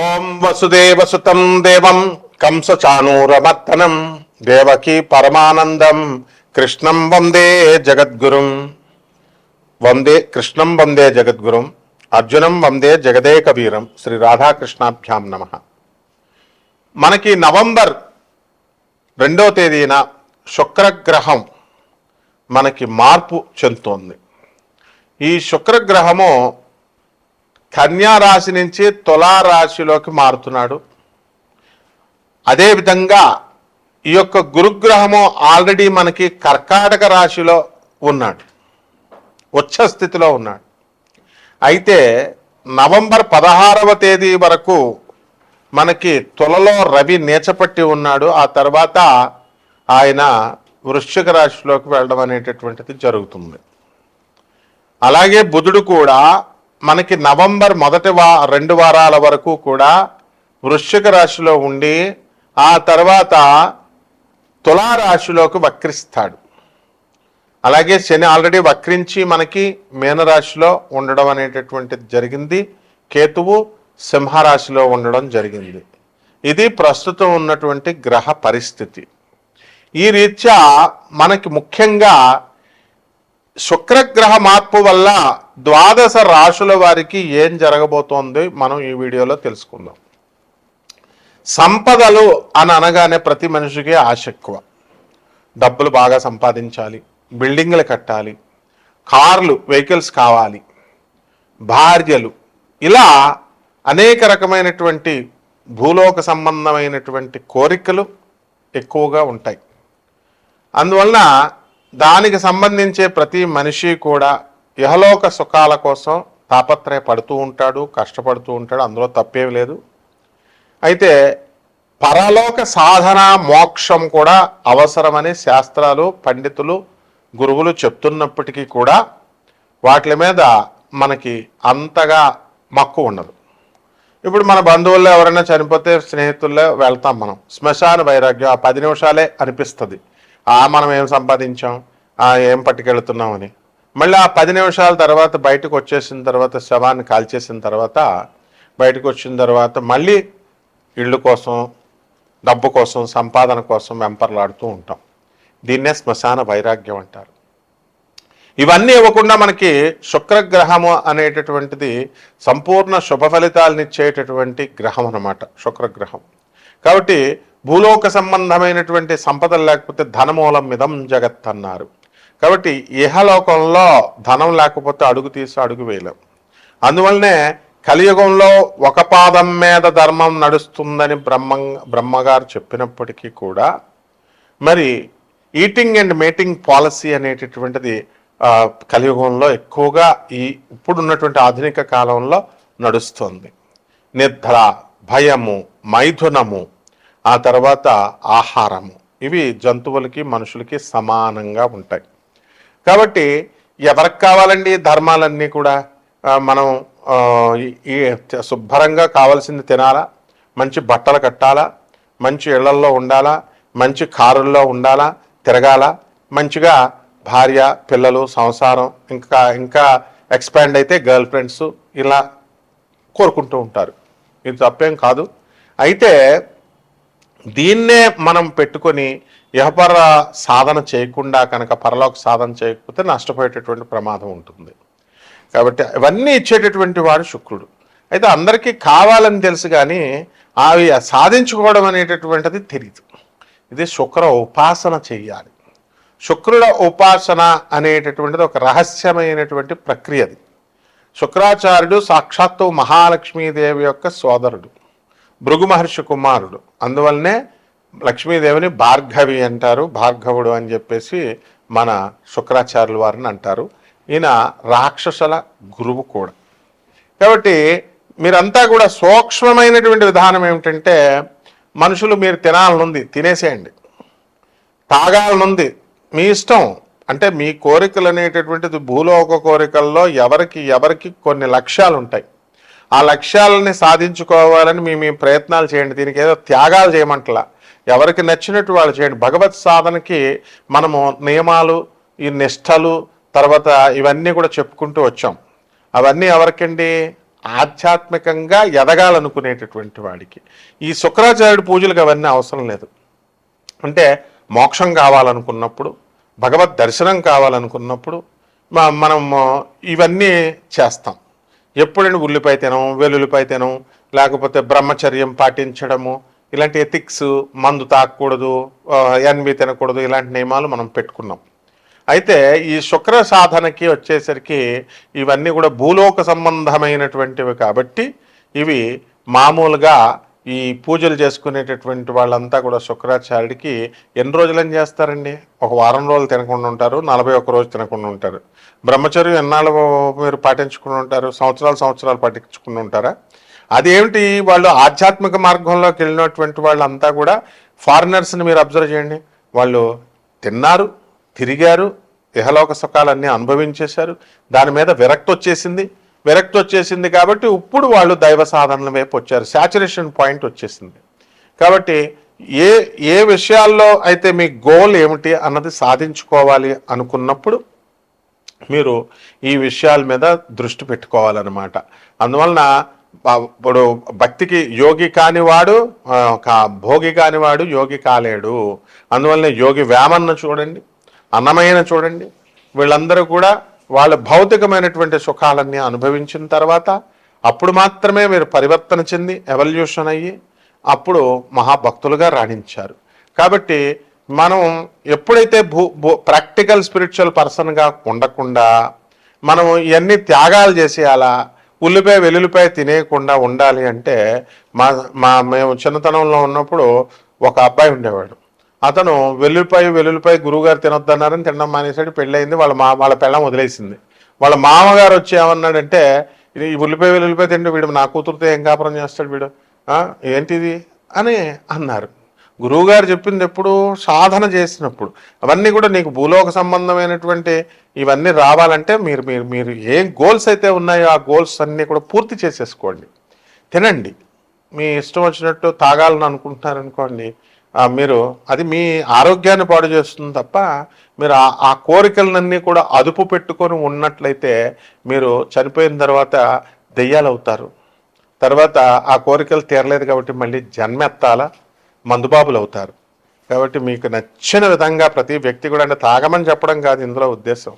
ఓం వసుదేవసుతం దేవం కంసచానూరమర్దనం దేవకీ పరమానందం కృష్ణం వందే జగద్గురుం. వందే కృష్ణం వందే జగద్గురుం అర్జునం వందే జగదేక వీరం శ్రీ రాధాకృష్ణాభ్యాం నమ. మనకి నవంబర్ రెండో తేదీన శుక్రగ్రహం మనకి మార్పు చెందుతోంది. ఈ శుక్రగ్రహము కన్యా రాశి నుంచి తులారాశిలోకి మారుతున్నాడు. అదేవిధంగా ఈ యొక్క గురుగ్రహము ఆల్రెడీ మనకి కర్కాటక రాశిలో ఉన్నాడు. ఉచ్చ స్థితిలో ఉన్నాడు. అయితే నవంబర్ పదహారవ తేదీ వరకు మనకి తులలో రవి నేచపట్టి ఉన్నాడు. ఆ తర్వాత ఆయన వృశ్చిక రాశిలోకి వెళ్ళడం అనేటటువంటిది జరుగుతుంది. అలాగే బుధుడు కూడా మనకి నవంబర్ మొదటి వా రెండు వారాల వరకు కూడా వృశ్చిక రాశిలో ఉండి ఆ తర్వాత తులారాశిలోకి వక్రిస్తాడు. అలాగే శని ఆల్రెడీ వక్రించి మనకి మీనరాశిలో ఉండడం అనేటటువంటిది జరిగింది. కేతువు సింహరాశిలో ఉండడం జరిగింది. ఇది ప్రస్తుతం ఉన్నటువంటి గ్రహ పరిస్థితి. ఈ రీత్యా మనకి ముఖ్యంగా శుక్రగ్రహ మార్పు వల్ల ద్వాదశ రాశుల వారికి ఏం జరగబోతోంది మనం ఈ వీడియోలో తెలుసుకుందాం. సంపదలు అని అనగానే ప్రతి మనిషికి ఆశ ఎక్కువ డబ్బులు బాగా సంపాదించాలి బిల్డింగ్లు కట్టాలి కార్లు వెహికల్స్ కావాలి భార్యలు ఇలా అనేక రకమైనటువంటి భూలోక సంబంధమైనటువంటి కోరికలు ఎక్కువగా ఉంటాయి. అందువలన దానికి సంబంధించే ప్రతి మనిషి కూడా ఇహలోక సుఖాల కోసం తాపత్రయపడుతూ ఉంటాడు కష్టపడుతూ ఉంటాడు అందులో తప్పేం లేదు. అయితే పరలోక సాధన మోక్షం కూడా అవసరమని శాస్త్రాలు పండితులు గురువులు చెప్తున్నప్పటికీ కూడా వాటి మీద మనకి అంతగా మక్కువ ఉండదు. ఇప్పుడు మన బంధువుల్లో ఎవరైనా చనిపోతే స్నేహితుల్లో వెళ్తాం మనం. శ్మశాన వైరాగ్యం ఆ పది నిమిషాలే అనిపిస్తుంది. ఆ మనం ఏం సంపాదించాం? ఆ ఏం పట్టుకెళ్తున్నామని. మళ్ళీ ఆ పది నిమిషాల తర్వాత బయటకు వచ్చేసిన తర్వాత శవాన్ని కాల్చేసిన తర్వాత బయటకు వచ్చిన తర్వాత మళ్ళీ ఇళ్ళు కోసం డబ్బు కోసం సంపాదన కోసం వెంపర్లాడుతూ ఉంటాం. దీన్నే శ్మశాన వైరాగ్యం అంటారు. ఇవన్నీ ఇవ్వకుండా మనకి శుక్రగ్రహము అనేటటువంటిది సంపూర్ణ శుభ ఫలితాలనిచ్చేటటువంటి గ్రహం అన్నమాట శుక్రగ్రహం. కాబట్టి భూలోక సంబంధమైనటువంటి సంపదలు లేకపోతే ధనమూలం మిదం జగత్ అన్నారు కాబట్టి ఇహలోకంలో ధనం లేకపోతే అడుగు తీసి అడుగు వేయలేం. అందువల్లనే కలియుగంలో ఒక పాదం మీద ధర్మం నడుస్తుందని బ్రహ్మ బ్రహ్మగారు చెప్పినప్పటికీ కూడా మరి ఈటింగ్ అండ్ మేటింగ్ పాలసీ అనేటటువంటిది కలియుగంలో ఎక్కువగా ఈ ఇప్పుడున్నటువంటి ఆధునిక కాలంలో నడుస్తుంది. నిద్ర భయము మైథునము ఆ తర్వాత ఆహారము. ఇవి జంతువులకి మనుషులకి సమానంగా ఉంటాయి. కాబట్టి ఎవరికి కావాలండి ధర్మాలన్నీ కూడా? మనం ఈ- ఈ శుభ్రంగా కావాల్సింది తినాలా? మంచి బట్టలు కట్టాలా? మంచి ఇళ్ళల్లో ఉండాలా? మంచి కారుల్లో ఉండాలా? తిరగాల? మంచిగా భార్య పిల్లలు సంసారం ఇంకా ఇంకా ఎక్స్పాండ్ అయితే గర్ల్ ఫ్రెండ్స్ ఇలా కోరుకుంటూ ఉంటారు. ఇది తప్పేం కాదు. అయితే దీన్నే మనం పెట్టుకొని వ్యాపార సాధన చేయకుండా కనుక పరలోక సాధన చేయకపోతే నష్టపోయేటటువంటి ప్రమాదం ఉంటుంది. కాబట్టి ఇవన్నీ ఇచ్చేటటువంటి వాడు శుక్రుడు. అయితే అందరికీ కావాలని తెలుసు కానీ అవి సాధించుకోవడం అనేటటువంటిది తెలియదు ఇది శుక్ర ఉపాసన చెయ్యాలి శుక్రుడ ఉపాసన అనేటటువంటిది ఒక రహస్యమైనటువంటి ప్రక్రియది. శుక్రాచార్యుడు సాక్షాత్తు మహాలక్ష్మీదేవి యొక్క సోదరుడు. భృగు మహర్షి కుమారుడు. అందువల్లనే లక్ష్మీదేవిని భార్గవి అంటారు భార్గవుడు అని చెప్పేసి మన శుక్రాచార్యుల వారిని అంటారు. ఈయన రాక్షసుల గురువు కూడా. కాబట్టి మీరంతా కూడా సూక్ష్మమైనటువంటి విధానం ఏమిటంటే మనుషులు మీరు తినాలనుంది తినేసేయండి. తాగాలనుంది మీ ఇష్టం. అంటే మీ కోరికలు అనేటటువంటిది భూలోక కోరికల్లో ఎవరికి ఎవరికి కొన్ని లక్ష్యాలు ఉంటాయి ఆ లక్ష్యాలని సాధించుకోవాలని మీ మీ ప్రయత్నాలు చేయండి. దీనికి ఏదో త్యాగాలు చేయమంటలా. ఎవరికి నచ్చినట్టు వాళ్ళు చేయండి. భగవత్ సాధనకి మనము నియమాలు ఈ నిష్టలు తర్వాత ఇవన్నీ కూడా చెప్పుకుంటూ వచ్చాం. అవన్నీ ఎవరికండి? ఆధ్యాత్మికంగా ఎదగాలనుకునేటటువంటి వాడికి. ఈ శుక్రాచార్యుడి పూజలకు అవన్నీ అవసరం లేదు. అంటే మోక్షం కావాలనుకున్నప్పుడు భగవత్ దర్శనం కావాలనుకున్నప్పుడు మనము మనం ఇవన్నీ చేస్తాం. ఎప్పుడైనా ఉల్లిపాయ తినం వెల్లుల్లిపాయ తినం లేకపోతే బ్రహ్మచర్యం పాటించడము ఇలాంటి ఎథిక్స్ మందు తాకూడదు ఎన్వి తినకూడదు ఇలాంటి నియమాలు మనం పెట్టుకున్నాం. అయితే ఈ శుక్ర సాధనకి వచ్చేసరికి ఇవన్నీ కూడా భూలోక సంబంధమైనటువంటివి కాబట్టి ఇవి మామూలుగా ఈ పూజలు చేసుకునేటటువంటి వాళ్ళంతా కూడా శుక్రాచార్యుడికి ఎన్ని రోజులని చేస్తారండి? ఒక వారం రోజులు తినకుండా ఉంటారు నలభై ఒక్క రోజు తినకుండా ఉంటారు. బ్రహ్మచర్యం ఎన్నాళ్ళు మీరు పాటించుకుని ఉంటారు? సంవత్సరాలు సంవత్సరాలు పాటించుకుని ఉంటారా? అదేమిటి వాళ్ళు ఆధ్యాత్మిక మార్గంలోకి వెళ్ళినటువంటి వాళ్ళంతా కూడా ఫారినర్స్ని మీరు అబ్జర్వ్ చేయండి. వాళ్ళు తిన్నారు తిరిగారు ఇహలోక సుఖాలన్నీ అనుభవించేశారు. దాని మీద విరక్తి వచ్చేసింది. విరక్తి వచ్చేసింది కాబట్టి ఇప్పుడు వాళ్ళు దైవ సాధనల వైపు వచ్చారు. శాచురేషన్ పాయింట్ వచ్చేసింది. కాబట్టి ఏ ఏ విషయాల్లో అయితే మీ గోల్ ఏమిటి అన్నది సాధించుకోవాలి అనుకున్నప్పుడు మీరు ఈ విషయాల మీద దృష్టి పెట్టుకోవాలన్నమాట. అందువలన ఇప్పుడు భక్తికి యోగి కానివాడు భోగి కానివాడు యోగి కాలేడు. అందువలన యోగి వేమన్న చూడండి అన్నమైన చూడండి. వీళ్ళందరూ కూడా వాళ్ళ భౌతికమైనటువంటి సుఖాలన్నీ అనుభవించిన తర్వాత అప్పుడు మాత్రమే మీరు పరివర్తన చెంది ఎవల్యూషన్ అయ్యి అప్పుడు మహాభక్తులుగా రాణించారు. కాబట్టి మనం ఎప్పుడైతే భూ భూ ప్రాక్టికల్ స్పిరిచువల్ పర్సన్గా ఉండకుండా మనం ఇవన్నీ త్యాగాలు చేసేయాలా ఉల్లిపాయ వెల్లుల్లిపాయ తినేయకుండా ఉండాలి అంటే మా మా మేము చిన్నతనంలో ఉన్నప్పుడు ఒక అబ్బాయి ఉండేవాడు. అతను వెల్లుల్లిపాయ వెల్లుల్లిపాయ గురువుగారు తినొద్దన్నారని తినడం మానేసాడు పెళ్ళయింది వాళ్ళ మా వాళ్ళ పెళ్ళం వదిలేసింది. వాళ్ళ మామగారు వచ్చి ఏమన్నాడంటే ఇది ఉల్లిపాయ వెల్లుల్లిపాయ తింటే వీడు నా కూతురుతో ఏం కాపురం చేస్తాడు వీడు? ఏంటిది? అని అన్నారు. గురువుగారు చెప్పింది ఎప్పుడు సాధన చేసినప్పుడు. అవన్నీ కూడా నీకు భూలోక సంబంధమైనటువంటి ఇవన్నీ రావాలంటే మీరు మీరు మీరు ఏం గోల్స్ అయితే ఉన్నాయో ఆ గోల్స్ అన్నీ కూడా పూర్తి చేసేసుకోండి. తినండి. మీ ఇష్టం వచ్చినట్టు తాగాలని అనుకుంటున్నారనుకోండి మీరు అది మీ ఆరోగ్యాన్ని పాడు చేస్తుంది తప్ప మీరు ఆ- ఆ కోరికలన్నీ కూడా అదుపు పెట్టుకొని ఉన్నట్లయితే మీరు చనిపోయిన తర్వాత దెయ్యాలు అవుతారు తర్వాత ఆ కోరికలు తీరలేదు కాబట్టి మళ్ళీ జన్మెత్తాల మందుబాబులు అవుతారు కాబట్టి మీకు నచ్చిన విధంగా ప్రతి వ్యక్తి కూడా అంటే తాగమని చెప్పడం కాదు ఇందులో ఉద్దేశం.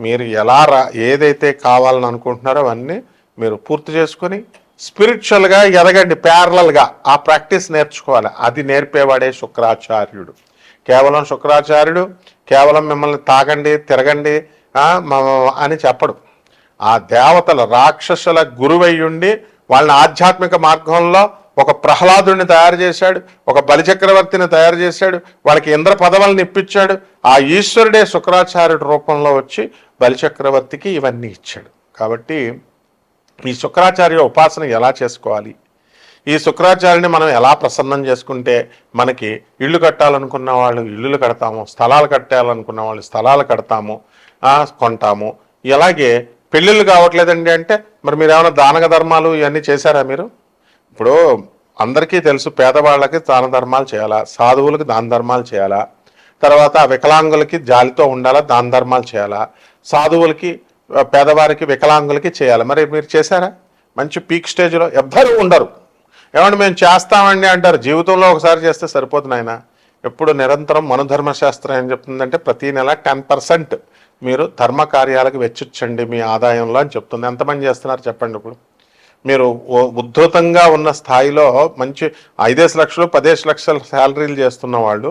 మీరు ఎలా రా ఏదైతే కావాలని అనుకుంటున్నారో అవన్నీ మీరు పూర్తి చేసుకొని స్పిరిచువల్గా ఎదగండి ప్యారలల్గా. ఆ ప్రాక్టీస్ నేర్చుకోవాలి. అది నేర్పేవాడే శుక్రాచార్యుడు. కేవలం శుక్రాచార్యుడు కేవలం మిమ్మల్ని తాగండి తిరగండి మ- అని చెప్పడు. ఆ దేవతల రాక్షసుల గురువయ్యుండి వాళ్ళని ఆధ్యాత్మిక మార్గంలో ఒక ప్రహ్లాదుని తయారు చేశాడు ఒక బలిచక్రవర్తిని తయారు చేశాడు వాళ్ళకి ఇంద్ర పదవులను ఇప్పించాడు ఆ ఈశ్వరుడే శుక్రాచార్యుడి రూపంలో వచ్చి బలిచక్రవర్తికి ఇవన్నీ ఇచ్చాడు. కాబట్టి ఈ శుక్రాచార్య ఉపాసన ఎలా చేసుకోవాలి? ఈ శుక్రాచార్యుని మనం ఎలా ప్రసన్నం చేసుకుంటే మనకి ఇల్లు కట్టాలనుకున్న వాళ్ళు ఇల్లులు కడతాము స్థలాలు కట్టాలనుకున్న వాళ్ళు స్థలాలు కడతాము కొంటాము. ఇలాగే పెళ్ళిళ్ళు కావట్లేదండి అంటే మరి మీరు ఏమైనా దానక ధర్మాలు ఇవన్నీ చేశారా మీరు? ఇప్పుడు అందరికీ తెలుసు పేదవాళ్ళకి దాన ధర్మాలు చేయాలా సాధువులకు దాన ధర్మాలు చేయాలా తర్వాత వికలాంగులకి జాలితో ఉండాలా దాన ధర్మాలు చేయాలా సాధువులకి పేదవారికి వికలాంగులకి చేయాలి. మరి మీరు చేశారా? మంచి పీక్ స్టేజ్లో ఎవ్వరూ ఉండరు. ఏమంటే మేము చేస్తామండి అంటారు. జీవితంలో ఒకసారి చేస్తే సరిపోతుంది ఆయన ఎప్పుడు నిరంతరం మనధర్మశాస్త్రం ఏం చెప్తుందంటే ప్రతి నెల టెన్ పర్సెంట్ మీరు ధర్మ కార్యాలకు వెచ్చించండి మీ ఆదాయంలో అని చెప్తుంది. ఎంతమంది చేస్తున్నారు చెప్పండి ఇప్పుడు. మీరు ఉద్ధృతంగా ఉన్న స్థాయిలో మంచి ఐదేసి లక్షలు పదేసి లక్షల శాలరీలు చేస్తున్న వాళ్ళు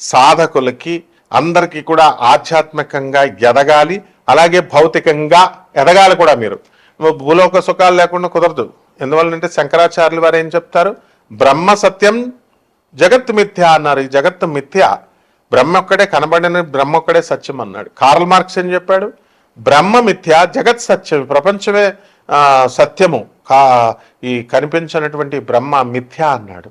సాధకులకి అందరికీ కూడా ఆధ్యాత్మికంగా ఎదగాలి అలాగే భౌతికంగా ఎదగాలి కూడా మీరు. భూలోక సుఖాలు లేకుండా కుదరదు. ఎందువల్లంటే శంకరాచార్యులు వారు ఏం చెప్తారు? బ్రహ్మ సత్యం జగత్ మిథ్య అన్నారు. ఈ జగత్తు మిథ్య. బ్రహ్మ ఒక్కడే కనబడిన బ్రహ్మ ఒక్కడే సత్యం అన్నాడు. కార్ల్ మార్క్స్ ఏం చెప్పాడు? బ్రహ్మ మిథ్య జగత్ సత్యం ప్రపంచమే సత్యము. కా ఈ కనిపించినటువంటి బ్రహ్మ మిథ్య అన్నాడు.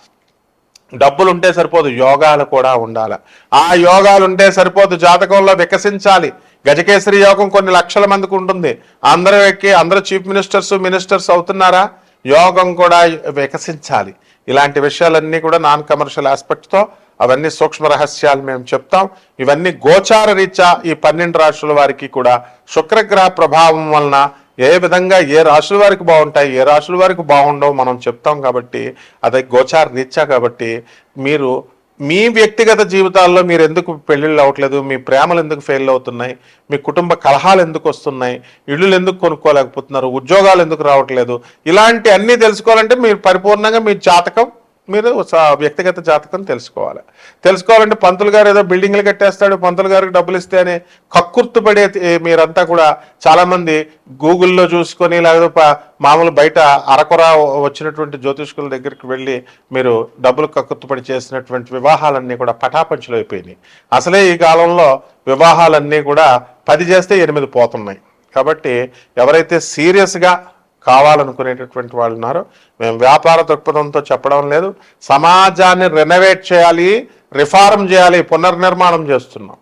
డబ్బులు ఉంటే సరిపోదు యోగాలు కూడా ఉండాలి. ఆ యోగాలు ఉంటే సరిపోదు జాతకంలో వికసించాలి. గజకేసరి యోగం కొన్ని లక్షల మందికి ఉంటుంది. అందరూ ఎక్కి అందరూ చీఫ్ మినిస్టర్స్ మినిస్టర్స్ అవుతున్నారా? యోగం కూడా వికసించాలి. ఇలాంటి విషయాలన్నీ కూడా నాన్ కమర్షియల్ ఆస్పెక్ట్తో అవన్నీ సూక్ష్మ రహస్యాలు మేము చెప్తాం. ఇవన్నీ గోచార రీత్యా ఈ పన్నెండు రాష్ట్రాల వారికి కూడా శుక్రగ్రహ ప్రభావం వలన ఏ విధంగా ఏ రాశుల వారికి బాగుంటాయి ఏ రాశుల వారికి బాగుండవు మనం చెప్తాం కాబట్టి అది గోచార రీత్యా కాబట్టి మీరు మీ వ్యక్తిగత జీవితాల్లో మీరు ఎందుకు పెళ్ళిళ్ళు అవ్వట్లేదు మీ ప్రేమలు ఎందుకు ఫెయిల్ అవుతున్నాయి మీ కుటుంబ కలహాలు ఎందుకు వస్తున్నాయి ఇళ్ళు ఎందుకు కొనుక్కోలేకపోతున్నారు ఉద్యోగాలు ఎందుకు రావట్లేదు ఇలాంటి అన్నీ తెలుసుకోవాలంటే మీరు పరిపూర్ణంగా మీ జాతకం మీరు స- వ్యక్తిగత జాతకం తెలుసుకోవాలి. తెలుసుకోవాలంటే పంతులు గారు ఏదో బిల్డింగ్లు కట్టేస్తాడు పంతులు గారికి డబ్బులు ఇస్తే అని కక్కుర్తు పడే మీరంతా కూడా చాలామంది గూగుల్లో చూసుకొని లేకపోతే మామూలు బయట అరకొర వచ్చినటువంటి జ్యోతిష్కుల దగ్గరికి వెళ్ళి మీరు డబ్బులు కక్కుర్తుపడి చేసినటువంటి వివాహాలన్నీ కూడా పటాపంచులు అయిపోయినాయి. అసలే ఈ కాలంలో వివాహాలన్నీ కూడా పది చేస్తే ఎనిమిది పోతున్నాయి. కాబట్టి ఎవరైతే సీరియస్గా కావాలనుకునేటటువంటి వాళ్ళు ఉన్నారు. మేము వ్యాపార దృక్పథంతో చెప్పడం లేదు. సమాజాన్ని రెనోవేట్ చేయాలి రిఫార్మ్ చేయాలి పునర్నిర్మాణం చేస్తున్నాం.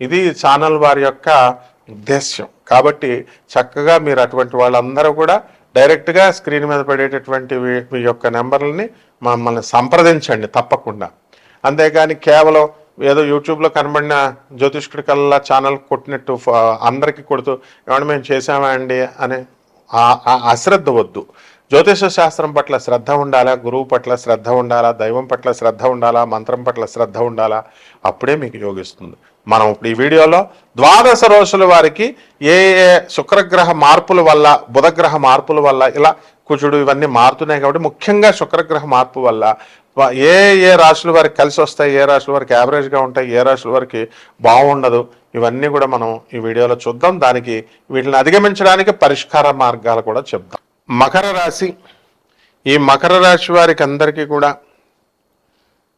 ఇది ఛానల్ వారి యొక్క ఉద్దేశ్యం. కాబట్టి చక్కగా మీరు అటువంటి వాళ్ళందరూ కూడా డైరెక్ట్గా స్క్రీన్ మీద పడేటటువంటి మీ యొక్క నెంబర్లని మమ్మల్ని సంప్రదించండి తప్పకుండా. అంతేగాని కేవలం ఏదో యూట్యూబ్లో కనబడిన జ్యోతిష్కుడి కల్లా ఛానల్ కొట్టినట్టు అందరికీ కొడుతూ ఏమన్నా మేము చేసామా అండి? అని అశ్రద్ధ వద్దు. జ్యోతిష శాస్త్రం పట్ల శ్రద్ధ ఉండాలా? గురువు పట్ల శ్రద్ధ ఉండాలా? దైవం పట్ల శ్రద్ధ ఉండాలా? మంత్రం పట్ల శ్రద్ధ ఉండాలా? అప్పుడే మీకు యోగిస్తుంది మనం ఇప్పుడు ఈ వీడియోలో ద్వాదశ రోజుల వారికి ఏ ఏ శుక్రగ్రహ మార్పుల వల్ల బుధగ్రహ మార్పుల వల్ల ఇలా కుజుడు ఇవన్నీ మారుతున్నాయి కాబట్టి ముఖ్యంగా శుక్రగ్రహ మార్పు వల్ల ఏ ఏ రాశుల వారికి కలిసి వస్తాయి? ఏ రాశుల వారికి యావరేజ్గా ఉంటాయి? ఏ రాశుల వారికి బాగుండదు? ఇవన్నీ కూడా మనం ఈ వీడియోలో చూద్దాం. దానికి వీటిని అధిగమించడానికి పరిష్కార మార్గాలు కూడా చెప్దాం. మకర రాశి. ఈ మకర రాశి వారికి అందరికీ కూడా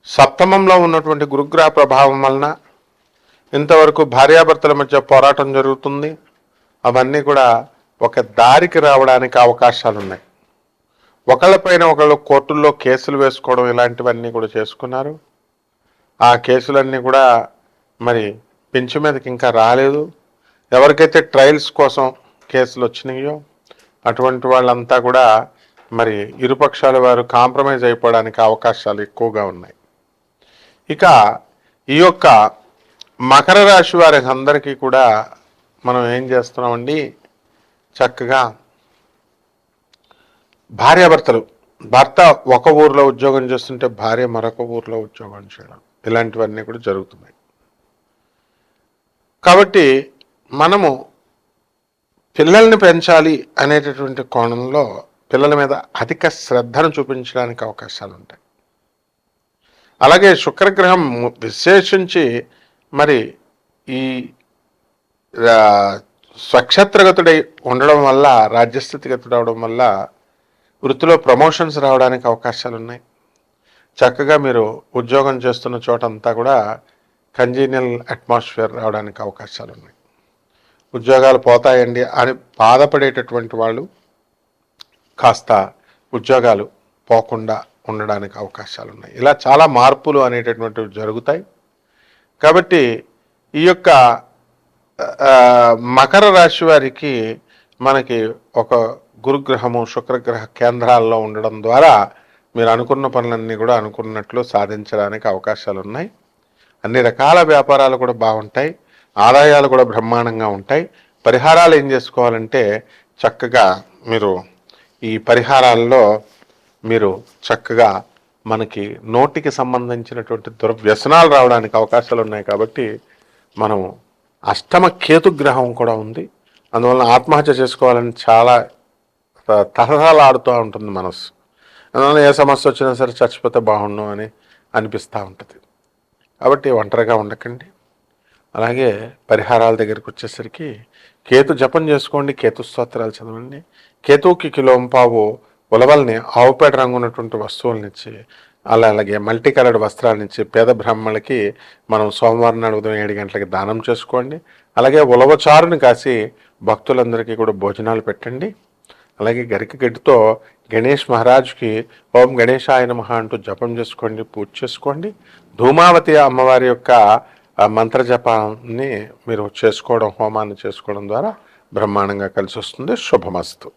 సప్తమంలో ఉన్నటువంటి గురుగ్రహ ప్రభావం వలన ఇంతవరకు భార్యాభర్తల మధ్య పోరాటం జరుగుతుంది. అవన్నీ కూడా ఒక దారికి రావడానికి అవకాశాలు ఉన్నాయి. ఒకళ్ళపైన ఒకళ్ళు కోర్టుల్లో కేసులు వేసుకోవడం ఇలాంటివన్నీ కూడా చేసుకున్నారు. ఆ కేసులన్నీ కూడా మరి పెంచు మీదకి ఇంకా రాలేదు. ఎవరికైతే ట్రయల్స్ కోసం కేసులు వచ్చినాయో అటువంటి వాళ్ళంతా కూడా మరి ఇరుపక్షాల వారు కాంప్రమైజ్ అయిపోవడానికి అవకాశాలు ఎక్కువగా ఉన్నాయి. ఇక ఈ యొక్క మకర రాశి వారి అందరికీ కూడా మనం ఏం చేస్తున్నామండి? చక్కగా భార్యాభర్తలు భర్త ఒక ఊర్లో ఉద్యోగం చేస్తుంటే భార్య మరొక ఊర్లో ఉద్యోగం చేయడం ఇలాంటివన్నీ కూడా జరుగుతున్నాయి. కాబట్టి మనము పిల్లల్ని పెంచాలి అనేటటువంటి కోణంలో పిల్లల మీద అధిక శ్రద్ధను చూపించడానికి అవకాశాలు ఉంటాయి. అలాగే శుక్రగ్రహం విశేషించి మరి ఈ స్వక్షత్రగతుడై ఉండడం వల్ల రాజ్యస్థితిగతుడు అవడం వల్ల వృత్తిలో ప్రమోషన్స్ రావడానికి అవకాశాలు ఉన్నాయి చక్కగా మీరు ఉద్యోగం చేస్తున్న చోటంతా కూడా కంజీనియల్ అట్మాస్ఫియర్ రావడానికి అవకాశాలు ఉన్నాయి ఉద్యోగాలు పోతాయండి అని బాధపడేటటువంటి వాళ్ళు కాస్త ఉద్యోగాలు పోకుండా ఉండడానికి అవకాశాలు ఉన్నాయి ఇలా చాలా మార్పులు అనేటటువంటివి జరుగుతాయి. కాబట్టి ఈ యొక్క మకర రాశి వారికి మనకి ఒక గురుగ్రహము శుక్రగ్రహ కేంద్రాల్లో ఉండడం ద్వారా మీరు అనుకున్న పనులన్నీ కూడా అనుకున్నట్లు సాధించడానికి అవకాశాలు ఉన్నాయి అన్ని రకాల వ్యాపారాలు కూడా బాగుంటాయి ఆదాయాలు కూడా బ్రహ్మాండంగా ఉంటాయి. పరిహారాలు ఏం చేసుకోవాలంటే చక్కగా మీరు ఈ పరిహారాల్లో మీరు చక్కగా మనకి నోటికి సంబంధించినటువంటి దుర్వ్యసనాలు రావడానికి అవకాశాలు ఉన్నాయి కాబట్టి మనం అష్టమ కేతు గ్రహం కూడా ఉంది. అందువలన ఆత్మహత్య చేసుకోవాలని చాలా త- ఉంటుంది మనసు. అందువల్ల ఏ సమస్య వచ్చినా సరే చచ్చిపోతే బాగుండు అని అనిపిస్తూ ఉంటుంది. కాబట్టి ఒంటరిగా ఉండకండి. అలాగే పరిహారాల దగ్గరికి వచ్చేసరికి కేతు జపం చేసుకోండి కేతు స్తోత్రాలు చదవండి. కేతువుకి కిలోంపావు ఉలవల్ని ఆవుపేట రంగు ఉన్నటువంటి వస్తువులనిచ్చి అలా అలాగే మల్టీ కలర్డ్ వస్త్రాలనిచ్చి పేద బ్రాహ్మణులకి మనం సోమవారం నాడు ఉదయం ఏడు గంటలకి దానం చేసుకోండి. అలాగే ఉలవచారుని కాసి భక్తులందరికీ కూడా భోజనాలు పెట్టండి. అలాగే గరిక గడ్డితో గణేష్ మహారాజ్కి ఓం గణేశాయ నమః అంటూ జపం చేసుకోండి పూజ చేసుకోండి. ధూమావతి అమ్మవారి యొక్క మంత్రజపాన్ని మీరు చేసుకోవడం హోమాన్ని చేసుకోవడం ద్వారా బ్రహ్మాండంగా కలిసి వస్తుంది శుభమస్తు.